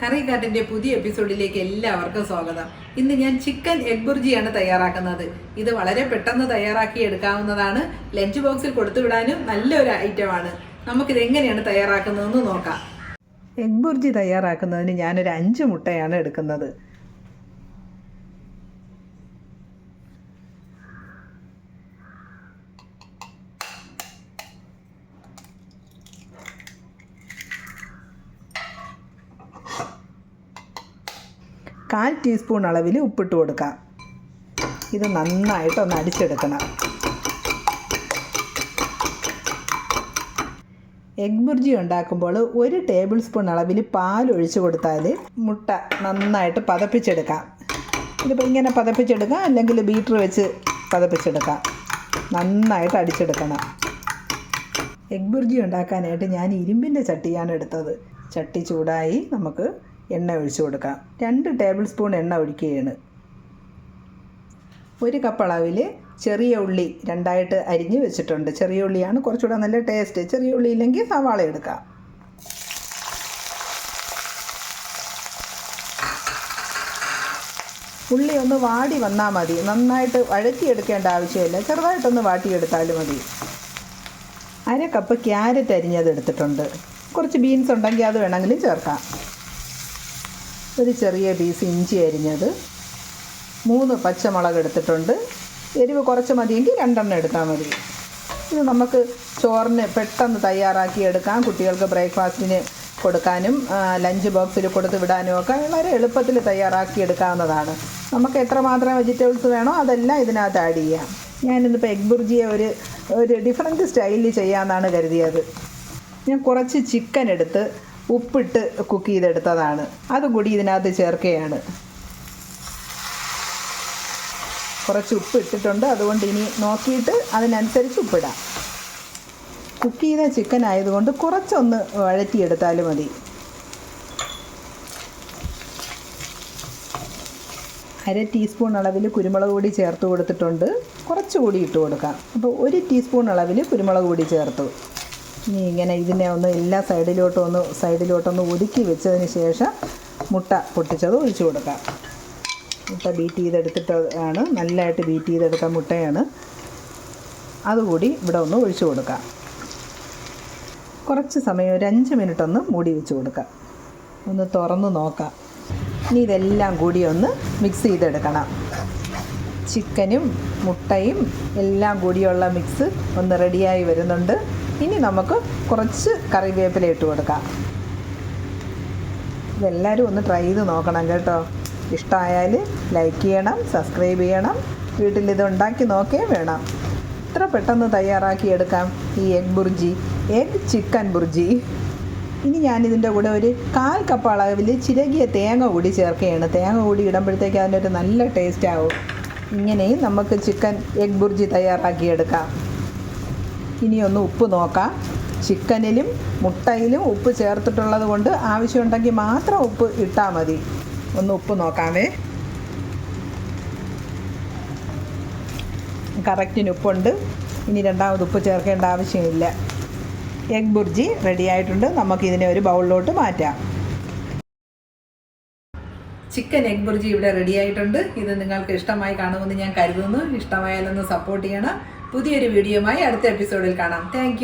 കറിക്കാട്ടിന്റെ പുതിയ എപ്പിസോഡിലേക്ക് എല്ലാവർക്കും സ്വാഗതം. ഇന്ന് ഞാൻ ചിക്കൻ എഗ് ബുർജിയാണ് തയ്യാറാക്കുന്നത്. ഇത് വളരെ പെട്ടെന്ന് തയ്യാറാക്കി എടുക്കാവുന്നതാണ്. ലഞ്ച് ബോക്സിൽ കൊടുത്തു വിടാനും നല്ലൊരു ഐറ്റമാണ് നമുക്കിത് എങ്ങനെയാണ് തയ്യാറാക്കുന്നതെന്ന് നോക്കാം. എഗ് ബുർജി തയ്യാറാക്കുന്നതിന് ഞാനൊരു അഞ്ച് മുട്ടയാണ് എടുക്കുന്നത്. കാൽ ടീസ്പൂൺ അളവിൽ ഉപ്പിട്ട് കൊടുക്കാം. ഇത് നന്നായിട്ട് ഒന്ന് അടിച്ചെടുക്കണം. എഗ് ബുർജി ഉണ്ടാക്കുമ്പോൾ ഒരു ടേബിൾ സ്പൂൺ അളവിൽ പാൽ ഒഴിച്ചു കൊടുത്താൽ മുട്ട നന്നായിട്ട് പതപ്പിച്ചെടുക്കാം. ഇതിപ്പോൾ ഇങ്ങനെ പതപ്പിച്ചെടുക്കാം അല്ലെങ്കിൽ ബീറ്റർ വെച്ച് പതപ്പിച്ചെടുക്കാം. നന്നായിട്ട് അടിച്ചെടുക്കണം. എഗ് ബുർജി ഉണ്ടാക്കാനായിട്ട് ഞാൻ ഇരുമ്പിന്റെ ചട്ടിയാണ് എടുത്തത്. ചട്ടി ചൂടായി നമുക്ക് എണ്ണ ഒഴിച്ചു കൊടുക്കാം. രണ്ട് ടേബിൾ സ്പൂൺ എണ്ണ ഒഴിക്കുകയാണ്. ഒരു കപ്പ് ചെറിയ ഉള്ളി രണ്ടായിട്ട് അരിഞ്ഞ് വെച്ചിട്ടുണ്ട്. ചെറിയ ഉള്ളിയാണ് കുറച്ചുകൂടെ നല്ല ടേസ്റ്റ് ചെറിയ ഉള്ളി ഇല്ലെങ്കിൽ സവാള എടുക്കാം. ഉള്ളി ഒന്ന് വാടി വന്നാൽ മതി. നന്നായിട്ട് വഴറ്റിയെടുക്കേണ്ട ആവശ്യമില്ല. ചെറുതായിട്ടൊന്ന് വാട്ടിയെടുത്താലും മതി. അര കപ്പ് ക്യാരറ്റ് അരിഞ്ഞത് എടുത്തിട്ടുണ്ട്. കുറച്ച് ബീൻസ് ഉണ്ടെങ്കിൽ അത് വേണമെങ്കിലും ചേർക്കാം. ഒരു ചെറിയ പീസ് ഇഞ്ചി അരിഞ്ഞത്. മൂന്ന് പച്ചമുളക് എടുത്തിട്ടുണ്ട്. എരിവ് കുറച്ച് മതിയെങ്കിൽ രണ്ടെണ്ണം എടുത്താൽ മതി. ഇത് നമുക്ക് ചോറിന് പെട്ടെന്ന് തയ്യാറാക്കി എടുക്കാം. കുട്ടികൾക്ക് ബ്രേക്ക്ഫാസ്റ്റിന് കൊടുക്കാനും ലഞ്ച് ബോക്സിൽ കൊടുത്ത് വിടാനും ഒക്കെ വളരെ എളുപ്പത്തിൽ തയ്യാറാക്കി എടുക്കാവുന്നതാണ്. നമുക്ക് എത്രമാത്രം വെജിറ്റബിൾസ് വേണോ അതെല്ലാം ഇതിനകത്ത് ആഡ് ചെയ്യാം. ഞാനിന്നിപ്പോൾ എഗ് ബുർജിയെ ഒരു ഒരു ഡിഫറെന്റ് സ്റ്റൈലിൽ ചെയ്യാമെന്നാണ് കരുതിയത്. ഞാൻ കുറച്ച് ചിക്കൻ എടുത്ത് ഉപ്പിട്ട് കുക്ക് ചെയ്തെടുത്തതാണ്. അതും കൂടി ഇതിനകത്ത് ചേർക്കുകയാണ്. കുറച്ച് ഉപ്പ് ഇട്ടിട്ടുണ്ട് അതുകൊണ്ട് ഇനി നോക്കിയിട്ട് അതിനനുസരിച്ച് ഉപ്പിടാം. കുക്ക് ചെയ്ത ചിക്കൻ ആയതുകൊണ്ട് കുറച്ചൊന്ന് വഴറ്റിയെടുത്താലും മതി. അര ടീസ്പൂൺ അളവിൽ കുരുമുളക് പൊടി ചേർത്ത് കൊടുത്തിട്ടുണ്ട്. കുറച്ചുകൂടി ഇട്ട് കൊടുക്കാം. അപ്പോൾ ഒരു ടീസ്പൂൺ അളവിൽ കുരുമുളക് പൊടി ചേർത്തു. ഇനി ഇങ്ങനെ ഇതിനെ ഒന്ന് എല്ലാ സൈഡിലോട്ടും ഒന്ന് സൈഡിലോട്ടൊന്ന് ഒതുക്കി വെച്ചതിന് ശേഷം മുട്ട പൊട്ടിച്ചത് ഒഴിച്ചു കൊടുക്കാം. മുട്ട ബീറ്റ് ചെയ്തെടുത്തിട്ട് ആണ് നല്ലതായിട്ട് ബീറ്റ് ചെയ്തെടുത്ത മുട്ടയാണ്. അതുകൂടി ഇവിടെ ഒന്ന് ഒഴിച്ചു കൊടുക്കാം. കുറച്ച് സമയം ഒരു അഞ്ച് മിനിറ്റ് ഒന്ന് മൂടി വെച്ച് കൊടുക്കാം. ഒന്ന് തുറന്ന് നോക്കാം. ഇനി ഇതെല്ലാം കൂടി ഒന്ന് മിക്സ് ചെയ്തെടുക്കണം. ചിക്കനും മുട്ടയും എല്ലാം കൂടിയുള്ള മിക്സ് ഒന്ന് റെഡിയായി വരുന്നുണ്ട്. ഇനി നമുക്ക് കുറച്ച് കറിവേപ്പില ഇട്ട് കൊടുക്കാം. ഇതെല്ലാവരും ഒന്ന് ട്രൈ ചെയ്ത് നോക്കണം കേട്ടോ. ഇഷ്ടമായാൽ ലൈക്ക് ചെയ്യണം സബ്സ്ക്രൈബ് ചെയ്യണം. വീട്ടിൽ ഇത് ഉണ്ടാക്കി നോക്കുകയും വേണം. എത്ര പെട്ടെന്ന് തയ്യാറാക്കി എടുക്കാം ഈ egg bhurji? Egg chicken bhurji. ഇനി ഞാനിതിന്റെ കൂടെ ഒരു കാൽ കപ്പ് അളവിൽ ചിരകിയ തേങ്ങ കൂടി ചേർക്കുകയാണ്. തേങ്ങ കൂടി ഇടുമ്പോഴത്തേക്ക് അതിനൊരു നല്ല ടേസ്റ്റ് ആവും. ഇങ്ങനെയും നമുക്ക് ചിക്കൻ എഗ് ബുർജി തയ്യാറാക്കിയെടുക്കാം ഇനി ഒന്ന് ഉപ്പ് നോക്കാം. ചിക്കനിലും മുട്ടയിലും ഉപ്പ് ചേർത്തിട്ടുള്ളത് കൊണ്ട് ആവശ്യമുണ്ടെങ്കിൽ മാത്രം ഉപ്പ് ഇട്ടാൽ മതി. ഒന്ന് ഉപ്പ് നോക്കാമേ. കറക്റ്റിന് ഉപ്പുണ്ട്. ഇനി രണ്ടാമത് ഉപ്പ് ചേർക്കേണ്ട ആവശ്യമില്ല. എഗ് ബുർജി റെഡി ആയിട്ടുണ്ട്. നമുക്കിതിനെ ഒരു ബൗളിലോട്ട് മാറ്റാം. ചിക്കൻ എഗ് ബുർജി ഇവിടെ റെഡി ആയിട്ടുണ്ട്. ഇത് നിങ്ങൾക്ക് ഇഷ്ടമായി കാണുമെന്ന് ഞാൻ കരുതുന്നു. ഇഷ്ടമായാലൊന്ന് സപ്പോർട്ട് ചെയ്യണം. പുതിയൊരു വീഡിയോയുമായി അടുത്ത എപ്പിസോഡിൽ കാണാം. താങ്ക്